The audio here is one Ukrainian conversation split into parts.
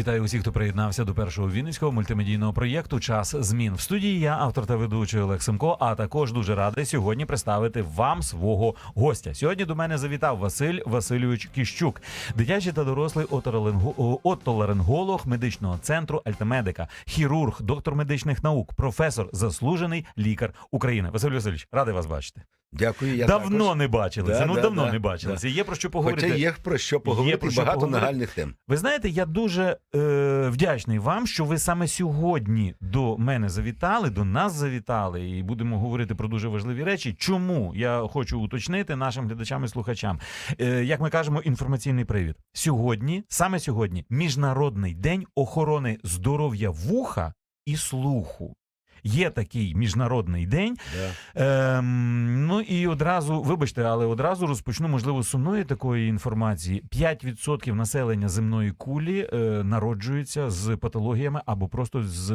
Вітаю усіх, хто приєднався до першого вінницького мультимедійного проєкту Час змін в студії. Я автор та ведучий Олег Семко. А також дуже радий сьогодні представити вам свого гостя. Сьогодні до мене завітав Василь Васильович Кіщук, дитячий та дорослий отоларинголог медичного центру Альтамедика, хірург, доктор медичних наук, професор, заслужений лікар України. Василь Васильович, радий вас бачити. Дякую. Я давно також. не бачилися. Да, ну да, давно да, не бачилися. да. Є про що поговорити. Хоча є про що поговорити про що багато поговорити. нагальних тем. Ви знаєте, я дуже е, вдячний вам, що ви саме сьогодні до мене завітали, до нас завітали, і будемо говорити про дуже важливі речі. Чому я хочу уточнити нашим глядачам і слухачам? Е, як ми кажемо, інформаційний привід. Сьогодні, саме сьогодні, міжнародний день охорони здоров'я вуха і слуху. Є такий міжнародний день. Да. Ем, ну і одразу, вибачте, але одразу розпочну, можливо, сумної такої інформації. 5% населення земної кулі е, народжується з патологіями або просто з,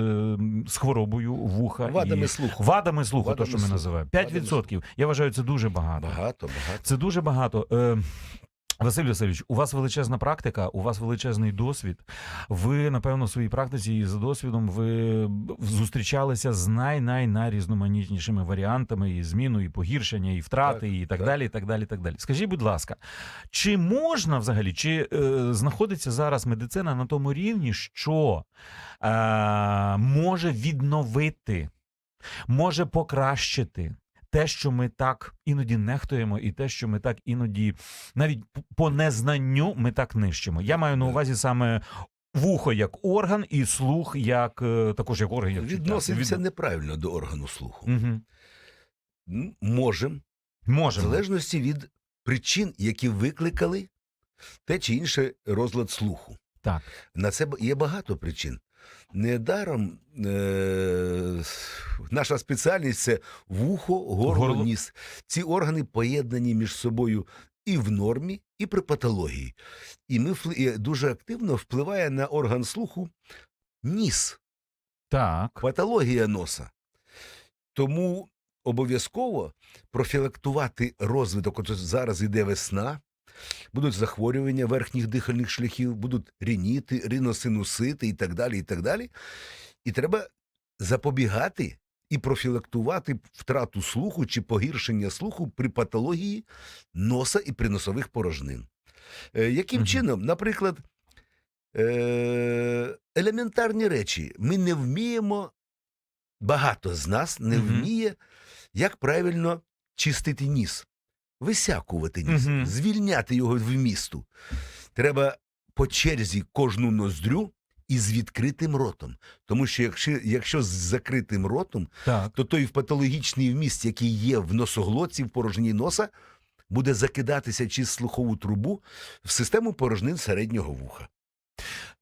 з хворобою вуха. Вадами і... слуху. Вадами слуху, Вадами то, що ми називаємо. Вадами 5%. Я вважаю, це дуже багато. Багато, багато. Це дуже багато. Е, Василь Васильович, у вас величезна практика, у вас величезний досвід. Ви, напевно, в своїй практиці і за досвідом ви зустрічалися з най най найрізноманітнішими варіантами і зміну, і погіршення, і втрати, Так, і так, так. далі. І так далі. І так далі. Скажіть, будь ласка, чи можна взагалі, чи е, знаходиться зараз медицина на тому рівні, що е, може відновити, може покращити? Те, що ми так іноді нехтуємо, і те, що ми так іноді навіть по незнанню ми так нищимо. Я маю на увазі саме вухо як орган, і слух як е, також як орган. Як Відноситься неправильно до органу слуху. Угу. Можем, в залежності від причин, які викликали те чи інше розлад слуху. Так. На це є багато причин. Недаром е- наша спеціальність це вухо, горло, Горло. ніс. Ці органи поєднані між собою і в нормі, і при патології. І ми впли- і дуже активно впливає на орган слуху ніс, Так. патологія носа. Тому обов'язково профілактувати розвиток. От зараз іде весна, будуть захворювання верхніх дихальних шляхів, будуть рініти, риносинусити і так далі. І так далі. І треба запобігати і профілактувати втрату слуху чи погіршення слуху при патології носа і при носових порожнин. Е, яким Мгм. чином? Наприклад, е- елементарні речі. Ми не вміємо, багато з нас не Мгм. вміє, як правильно чистити ніс, висякувати ніс, Мгм. звільняти його в місту. Треба по черзі кожну ноздрю і з відкритим ротом. Тому що якщо, якщо з закритим ротом, Так. то той патологічний вміст, який є в носоглотці, в порожні носа, буде закидатися через слухову трубу в систему порожнин середнього вуха.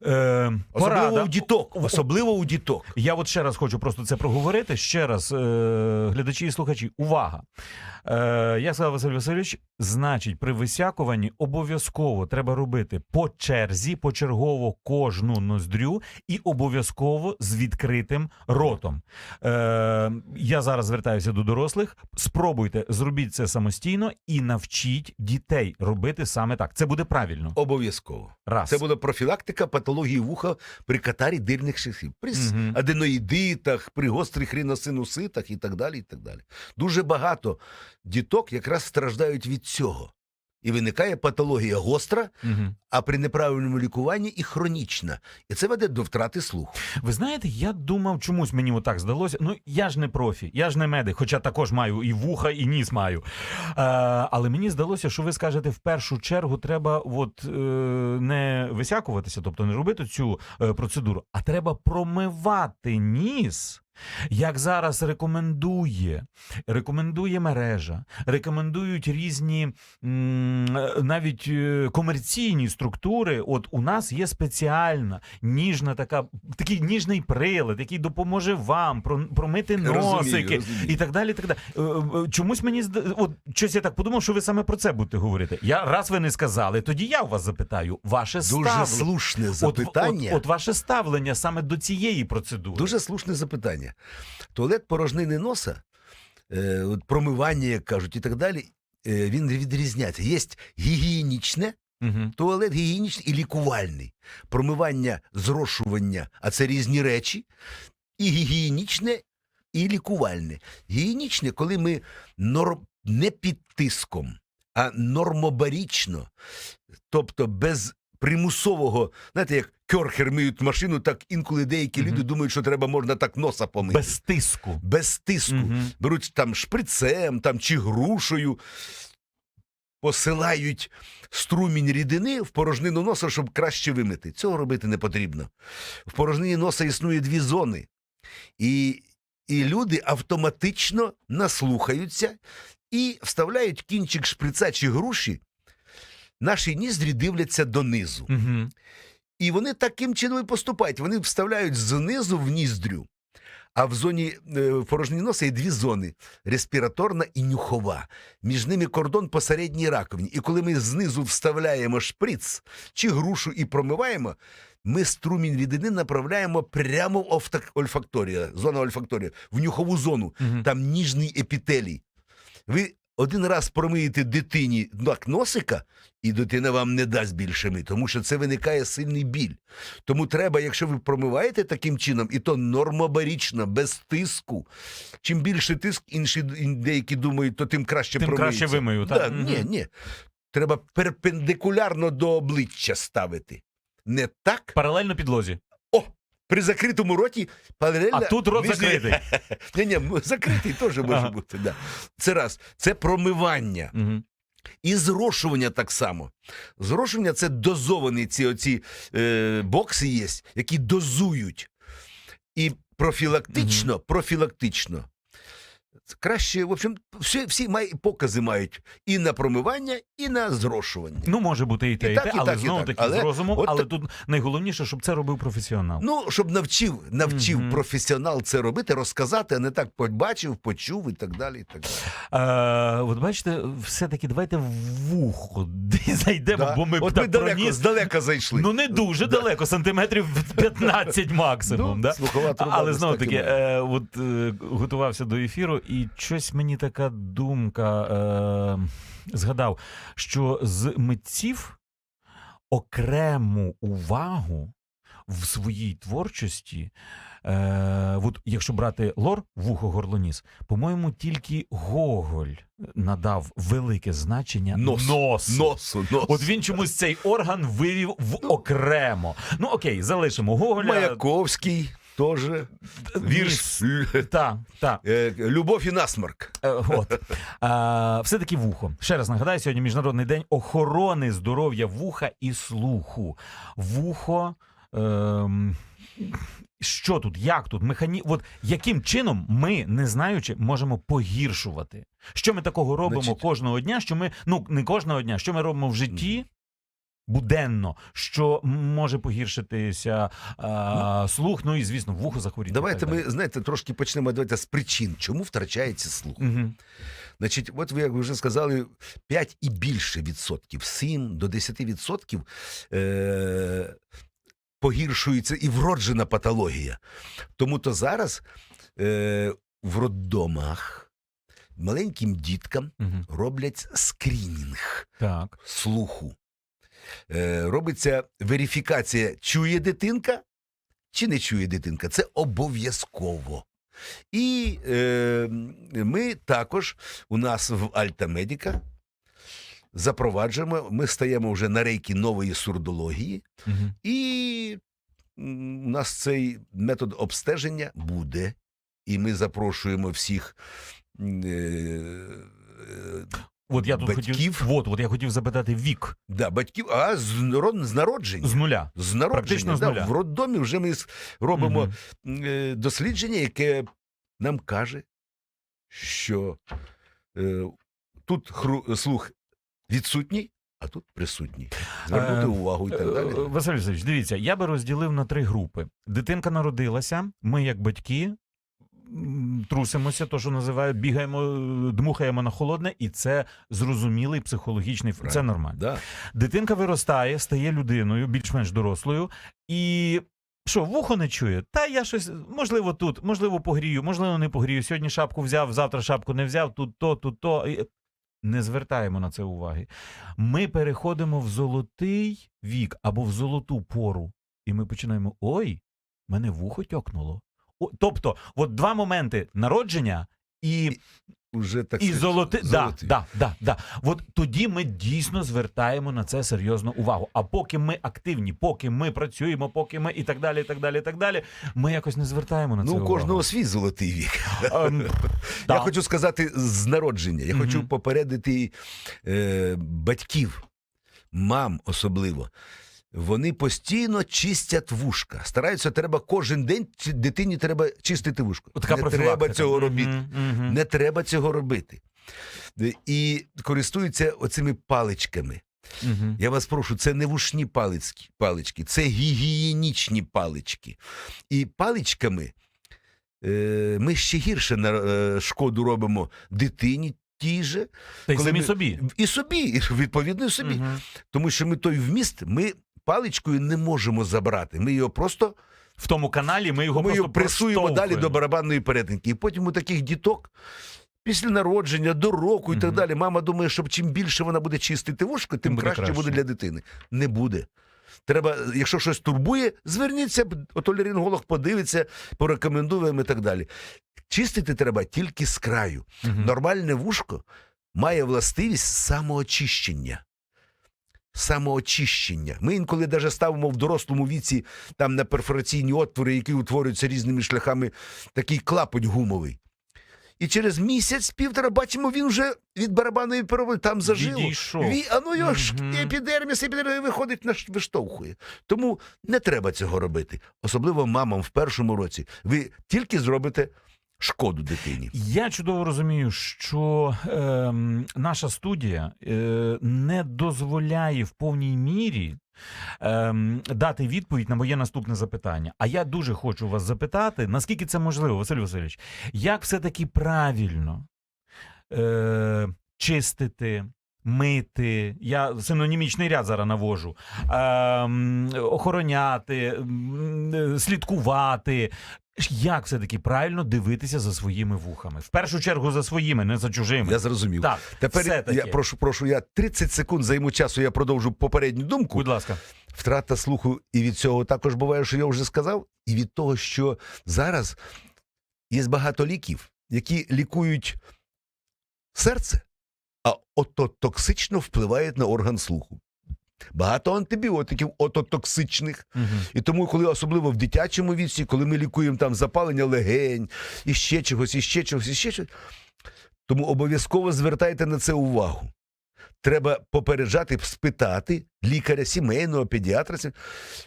Е, Особливо порада. у діток. Особливо у діток. Я от ще раз хочу просто це проговорити. Ще раз, е, глядачі і слухачі, увага. Е, я сказав Василь Васильович, значить, при висякуванні обов'язково треба робити по черзі, почергово кожну ноздрю і обов'язково з відкритим ротом. Е, я зараз звертаюся до дорослих. Спробуйте, зробіть це самостійно і навчіть дітей робити саме так. Це буде правильно. Обов'язково. Раз. Це буде профілактика патології вуха при катарі дирних шляхів, при Мгм. аденоїдитах, при гострих риносинуситах і так далі. і так далі. Дуже багато діток якраз страждають від цього. І виникає патологія гостра, Мгм. а при неправильному лікуванні і хронічна. І це веде до втрати слуху. Ви знаєте, я думав, чомусь мені отак здалося. Ну я ж не профі, я ж не медик, хоча також маю і вуха, і ніс маю. Е, але мені здалося, що ви скажете, в першу чергу треба от, е, не висякуватися, тобто не робити цю е, процедуру, а треба промивати ніс. Як зараз рекомендує, рекомендує мережа, рекомендують різні навіть е, комерційні структури. От у нас є спеціальна ніжна така, такий ніжний прилад, який допоможе вам промити носики розумію. і так далі. І так далі. Е, е, Чомусь мені от щось я так подумав, що ви саме про це будете говорити. Я раз ви не сказали, тоді я у вас запитаю. Ваше Дуже ставлення. слушне От, запитання. от, от ваше ставлення саме до цієї процедури. Дуже слушне запитання. Туалет порожнини носа, е, промивання, як кажуть, і так далі, е, він відрізняється. Є гігієнічне, Угу. туалет гігієнічний і лікувальний. Промивання, зрошування, а це різні речі. І гігієнічне, і лікувальне. Гігієнічне, коли ми норм... не під тиском, а нормобарічно, тобто без примусового, знаєте, як кьорхер миють машину, так інколи деякі Мгм. люди думають, що треба можна так носа помити. Без тиску. Без тиску. Мгм. Беруть там шприцем там, чи грушею, посилають струмінь рідини в порожнину носа, щоб краще вимити. Цього робити не потрібно. В порожнині носа існує дві зони. І, і люди автоматично наслухаються і вставляють кінчик шприца чи груші. Наші ніздрі дивляться донизу. Угу. І вони таким чином і поступають. Вони вставляють знизу в ніздрю. А в зоні е, в порожній носа є дві зони: респіраторна і нюхова. Між ними кордон по середній раковині. І коли ми знизу вставляємо шприц чи грушу і промиваємо, ми струмінь рідини направляємо прямо в офтак- ольфакторія, зона ольфакторія, в нюхову зону. Угу. Там ніжний епітелій. Ви один раз промиєте дитині так носика, і дитина вам не дасть більше ми, тому що це виникає сильний біль. Тому треба, якщо ви промиваєте таким чином, і то нормобарічно, без тиску. Чим більше тиск, інші деякі думають, то тим краще Тим промиється. краще вимию, Да, так? Мгм. Ні, ні. Треба перпендикулярно до обличчя ставити. Не так. Паралельно підлозі. При закритому роті паралельно... А тут рот нижній- закритий. Ні, ні, закритий теж може Ага. бути. Да. Це раз. Це промивання. Угу. І зрошування так само. Зрошування це дозовані ці оці е, бокси є, які дозують. І профілактично, профілактично. Краще, в общем, всі, всі май, покази мають і на промивання, і на зрошування. Ну, може бути і те, і, так, те, і але знову таки з розумом. Але так- тут найголовніше, щоб це робив професіонал. Ну, щоб навчив, навчив Мгм. професіонал це робити, розказати, а не так побачив, почув і так далі. І так далі. Е, от бачите, все-таки давайте в вухо зайдемо, Да. бо ми От так ми далеко, проніс. здалека зайшли. Ну не дуже Да. далеко, сантиметрів 15 максимум. Ну, да? Але знову таки, е, от е, готувався до ефіру, і щось мені така думка е, згадав, що з митців окрему увагу в своїй творчості. Е, от якщо брати лор, вухо горлоніс, по-моєму, тільки Гоголь надав велике значення Нос. носу. Носу, носу. От він чомусь цей орган вивів в окремо. Ну окей, залишимо Гоголя. Маяковський теж. Вірш. Так, так. Е, Любов і насмарк. Е, От. А, все-таки вухо. Ще раз нагадаю, сьогодні Міжнародний день охорони здоров'я вуха і слуху. Вухо. Ем... Що тут, як тут, механі... От яким чином ми, не знаючи, можемо погіршувати? Що ми такого робимо Значить- кожного дня? Що ми, ну не кожного дня, що ми робимо в житті буденно, що може погіршитися а, слух, ну і звісно, вухо захворіти. Давайте ми, знаєте, трошки почнемо давайте з причин, чому втрачається слух. Угу. Значить, от ви, як ви вже сказали, 5 і більше відсотків, 7 до 10 відсотків е- погіршується і вроджена патологія. Тому то зараз е- в роддомах маленьким діткам Угу. роблять скрінінг Так. слуху. Е, робиться верифікація, чує дитинка чи не чує дитинка. Це обов'язково. І е, ми також у нас в Альта Медіка запроваджуємо, ми стаємо вже на рейки нової сурдології, Угу. і у нас цей метод обстеження буде. І ми запрошуємо всіх е, е, От я тут Батьків? хотів, от, от я хотів запитати вік Да, батьків, а з, з народження. з нуля. З народження. Практично з да, нуля. В роддомі вже ми робимо е, дослідження, яке нам каже, що е, тут хру, слух відсутній, а тут присутній. Звернути Е, увагу і так Е, далі. Василь Васильович, дивіться, я би розділив на три групи. Дитинка народилася, ми, як батьки, трусимося, то що називають, бігаємо, дмухаємо на холодне, і це зрозумілий психологічний ф- це нормально. Да. Дитинка виростає, стає людиною, більш-менш дорослою, і. Що, вухо не чує? Та я щось, можливо, тут, можливо, погрію, можливо, не погрію. Сьогодні шапку взяв, завтра шапку не взяв, тут то, тут то. Не звертаємо на це уваги. Ми переходимо в золотий вік або в золоту пору, і ми починаємо: ой, мене вухо тьокнуло. Тобто, от два моменти народження і Уже так і золоти, да, да, да, да. От тоді ми дійсно звертаємо на це серйозну увагу. А поки ми активні, поки ми працюємо, поки ми і так далі, і так далі, і так далі, ми якось не звертаємо на це Ну, у увагу. кожного свій золотий вік. Ем, Я хочу сказати з народження. Я Мгм. хочу попередити е, батьків, мам особливо. Вони постійно чистять вушка. Стараються, треба кожен день дитині треба чистити вушко. Така Не треба цього робити. Мгм, мгм. Не треба цього робити. І користуються оцими паличками. Мгм. Я вас прошу, це не вушні палички, палички, це гігієнічні палички. І паличками е, ми ще гірше на е, шкоду робимо дитині тій же, Та й коли самі ми- собі. і собі, і відповідно собі. Мгм. Тому що ми той вміст ми паличкою не можемо забрати. Ми його просто В тому каналі ми його ми просто його пресуємо далі до барабанної перетинки. І потім у таких діток. Після народження, до року і так Мгм. далі. Мама думає, що чим більше вона буде чистити вушко, тим буде краще, краще. буде для дитини. Не буде. Треба, якщо щось турбує, зверніться, отолеринголог подивиться, порекомендує і так далі. Чистити треба тільки з краю. Мгм. Нормальне вушко має властивість самоочищення. Самоочищення. Ми інколи навіть ставимо в дорослому віці там на перфораційні отвори, які утворюються різними шляхами, такий клапоть гумовий. І через місяць, півтора, бачимо, він вже від барабанної перероби там зажило. Ві, а ну його ж Мгм. епідерміс, епідерміс виходить, наш виштовхує. Тому не треба цього робити. Особливо мамам в першому році. Ви тільки зробите шкоду дитині. Я чудово розумію, що ем, наша студія е, не дозволяє в повній мірі ем, дати відповідь на моє наступне запитання. А я дуже хочу вас запитати, наскільки це можливо, Василь Васильович, як все-таки правильно е, чистити. Мити, я синонімічний ряд зараз навожу, ем, охороняти, е, слідкувати. Як все-таки правильно дивитися за своїми вухами? В першу чергу за своїми, не за чужими. Я зрозумів. Так, Тепер я прошу, прошу, я 30 секунд займу часу, я продовжу попередню думку. Будь ласка. Втрата слуху і від цього також буває, що я вже сказав, і від того, що зараз є багато ліків, які лікують серце, а ототоксично впливають на орган слуху. Багато антибіотиків ототоксичних. Угу. І тому, коли особливо в дитячому віці, коли ми лікуємо там запалення легень, і ще чогось, і ще чогось, і ще чогось, тому обов'язково звертайте на це увагу. Треба попереджати, спитати лікаря сімейного, педіатра,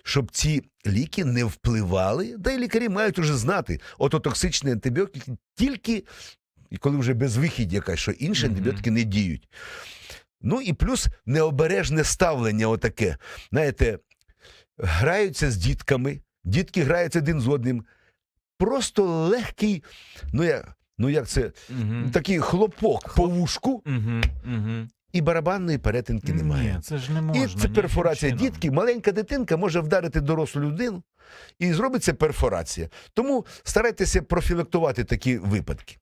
щоб ці ліки не впливали. Да й лікарі мають уже знати, ото антибіотик тільки коли вже безвихідь якась, що інші антибіотики не діють. Ну і плюс необережне ставлення отаке. Знаєте, граються з дітками, дітки граються один з одним. Просто легкий, ну як, ну як це, Угу. такий хлопок по вушку, Угу. Угу. і барабанної перетинки немає. Ні, це ж не можна. І це перфорація. Дітки, маленька дитинка може вдарити дорослу людину і зробиться перфорація. Тому старайтеся профілактувати такі випадки.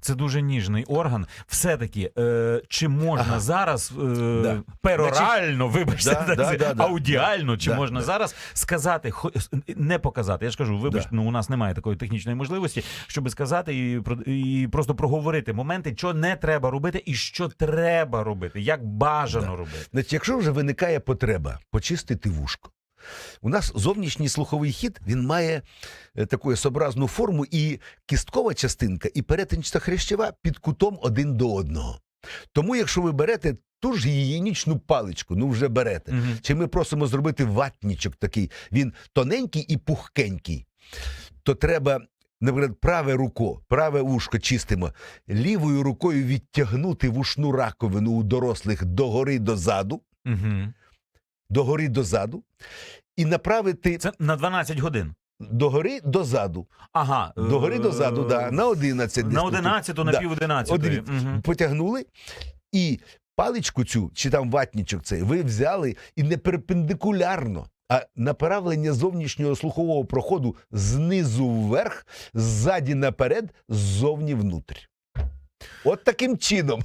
Це дуже ніжний орган. Все-таки, е, чи можна Ага. зараз е, Да. перорально, вибачте, Да, да, це, да, да. аудіально, чи Да, можна да. зараз сказати, не показати. Я ж кажу, вибачте, Да. ну у нас немає такої технічної можливості, щоб сказати і, і просто проговорити моменти, що не треба робити і що треба робити, як бажано Да. робити. Значить, якщо вже виникає потреба почистити вушко, у нас зовнішній слуховий хід він має е, таку есобразну форму, і кісткова частинка, і перетинчата хрящева під кутом один до одного. Тому, якщо ви берете ту ж гігієнічну паличку, ну вже берете. Мгм. Чи ми просимо зробити ватнічок такий, він тоненький і пухкенький, то треба. Наприклад, праве руко, праве вушко чистимо, лівою рукою відтягнути вушну раковину у дорослих догори дозаду, Мгм. Догори дозаду, і направити Це на 12 годин. догори дозаду. Ага. е, Догори дозаду, да, на 11. десь На тут. 11, на Да. пів 11. От дивіться, потягнули і паличку цю, чи там ватнічок цей, ви взяли і не перпендикулярно, а направлення зовнішнього слухового проходу знизу вверх, ззаді наперед, ззовні внутрь. От таким чином.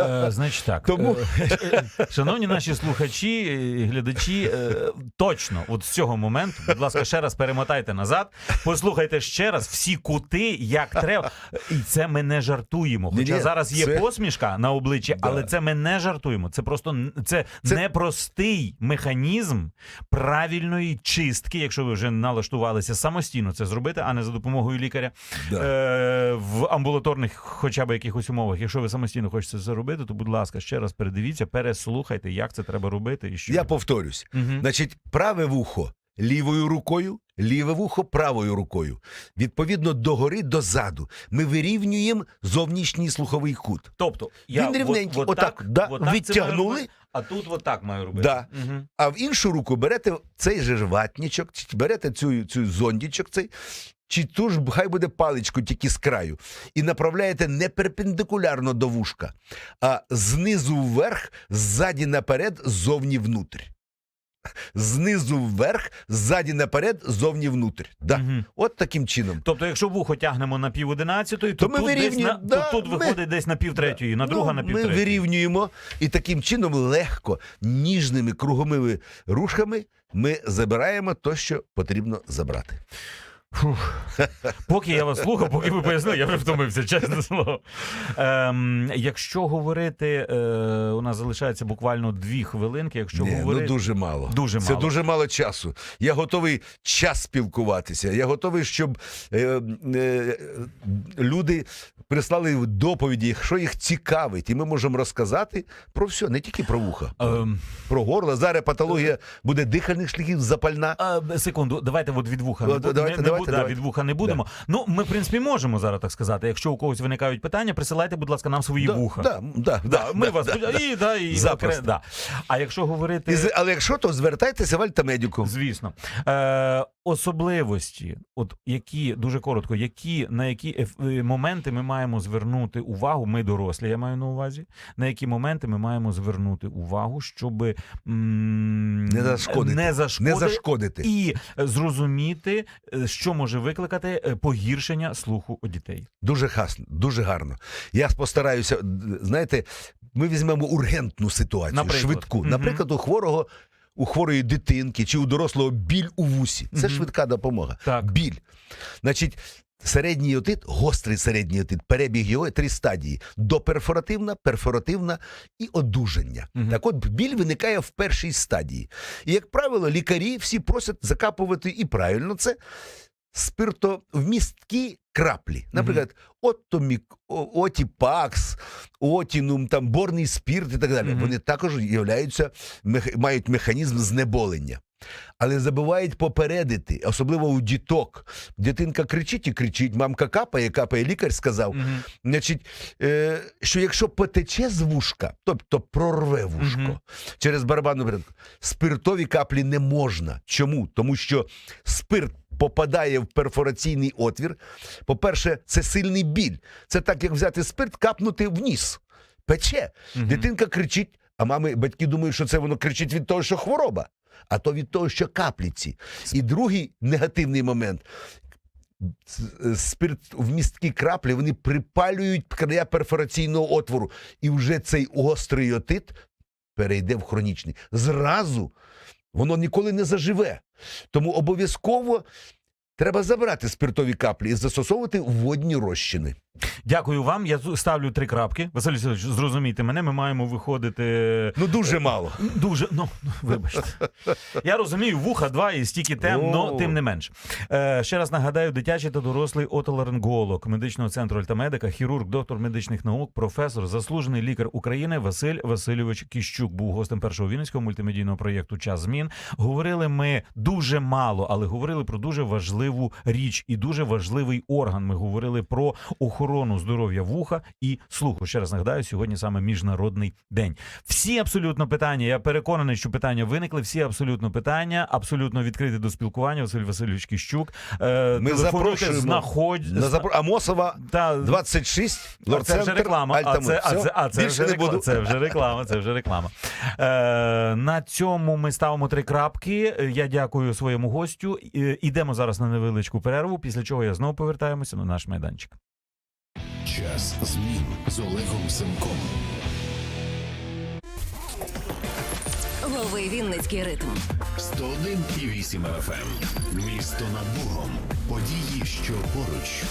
Е, значить так, Тому- е, шановні наші слухачі, і глядачі, е, точно, от з цього моменту, будь ласка, ще раз перемотайте назад, послухайте ще раз всі кути, як треба. І це ми не жартуємо. Хоча Ні-ні, зараз є це- посмішка на обличчі, Да. але це ми не жартуємо. Це просто н- це, Це- непростий механізм правильної чистки, якщо ви вже налаштувалися самостійно це зробити, а не за допомогою лікаря е, в амбулаторних, хоча б якихось умовах. Якщо ви самостійно хочете це робити, то будь ласка, ще раз передивіться, переслухайте, як це треба робити. І що Я повторюсь. Мгм. Значить, праве вухо лівою рукою, ліве вухо правою рукою. Відповідно, догори дозаду. Ми вирівнюємо зовнішній слуховий кут. Тобто я Він рівненький, от, от отак, так, да, от так це відтягнули. а тут от так маю робити. Да. Мгм. А в іншу руку берете цей же ватнічок, берете цю, цю зондічок цей, чи ту ж хай буде паличку тільки з краю, і направляєте не перпендикулярно до вушка, а знизу вверх, ззаді наперед, ззовні внутрь. Знизу вверх, ззаді наперед, ззовні внутрь. Да. Мгм. От таким чином. Тобто, якщо вухо тягнемо на пів одинадцятої, то, То ми тут, десь на, да, то тут ми- виходить десь на пів третьої, на друга Ну, на пів Ми третьої. вирівнюємо і таким чином легко, ніжними круговими рушками ми забираємо то, що потрібно забрати. Фух. Поки я вас слухав, поки ви пояснили, я вже втомився, чесне слово. Ем, якщо говорити, е, у нас залишається буквально дві хвилинки. Якщо Ні, говорити, ну дуже мало. Дуже Це мало. дуже мало часу. Я готовий час спілкуватися. Я готовий, щоб е, е, люди прислали доповіді, якщо їх цікавить, і ми можемо розказати про все, не тільки про вуха, Ем, про горло. Зараз патологія буде дихальних шляхів, запальна. А, секунду, давайте от від вуха не, давайте, не, не давайте, да, давайте. від вуха не будемо. Ну, ми, в принципі, можемо зараз так сказати. Якщо у когось виникають питання, присилайте, будь ласка, нам свої Да, вуха. да, да, Да, да, ми да, вас да, да. і, да, і Запросто. да. А якщо говорити. І але якщо, то звертайтеся в альтамедіку. Звісно, е, особливості, от які дуже коротко, які на які е, моменти ми маємо звернути увагу, ми дорослі, я маю на увазі, на які моменти ми маємо звернути увагу, щоб м, Не зашкодити. не Не зашкодити зашкодити. і зрозуміти, е, що може викликати е, погіршення слуху у дітей. Дуже хасно, дуже гарно. Я постараюся, знаєте, ми візьмемо ургентну ситуацію, Наприклад. швидку. Наприклад, у хворого. У хворої дитинки чи у дорослого біль у вусі. Це Мгм. швидка допомога. Так. Біль. Значить, середній отит, гострий середній отит, перебіг його три стадії: доперфоративна, перфоративна і одужання. Мгм. Так от біль виникає в першій стадії. І, як правило, лікарі всі просять закапувати і правильно це спиртовмісткі краплі. Наприклад, Оттомік, Отіпакс, Отінум, там борний спірт і так далі. Вони також являються, мають механізм знеболення. Але забувають попередити, особливо у діток. Дитинка кричить і кричить, мамка капає, капає, лікар сказав. Мгм. Значить, е, що якщо потече з вушка, тобто прорве вушко Мгм. через барабанну перетинку, спиртові каплі не можна. Чому? Тому що спирт попадає в перфораційний отвір. По-перше, це сильний біль. Це так, як взяти спирт, капнути в ніс. Пече. Мгм. Дитинка кричить, а мами, батьки думають, що це воно кричить від того, що хвороба, а то від того, що капліці. І другий негативний момент. Спирт в місткі краплі вони припалюють края перфораційного отвору, і вже цей гострий отит перейде в хронічний. Зразу воно ніколи не заживе. Тому обов'язково Треба забрати спиртові каплі і застосовувати водні розчини. Дякую вам. Я ставлю три крапки. Василь Васильович, зрозумійте мене. Ми маємо виходити. Ну дуже мало. Дуже, ну, вибачте. Я розумію, вуха два і стільки тем, но тим не менш. Е, ще раз нагадаю, дитячий та дорослий отоларинголог медичного центру Альтамедика, хірург, доктор медичних наук, професор, заслужений лікар України Василь Васильович Кіщук був гостем першого вінницького мультимедійного проєкту Час змін. Говорили ми дуже мало, але говорили про дуже важливу річ і дуже важливий орган. Ми говорили про охорону здоров'я вуха і слуху. Ще раз нагадаю, сьогодні саме міжнародний день. Всі абсолютно питання. Я переконаний, що питання виникли. Всі абсолютно питання, абсолютно відкриті до спілкування. Василь Васильович Кіщук. Е, Ми запрошуємо знаходь На запро... Амосова та 26, а це вже реклама. А це, а це, а це, вже реклама. буду. це вже реклама. Це вже реклама. Е, на цьому ми ставимо три крапки. Е, Я дякую своєму гостю. Е, Ідемо зараз на невеличку перерву, після чого я знову повертаємося на наш майданчик. Час змін з Олегом Семком. Лови Вінницький ритм. 101,8 FM. Місто над Богом. Події, що поруч.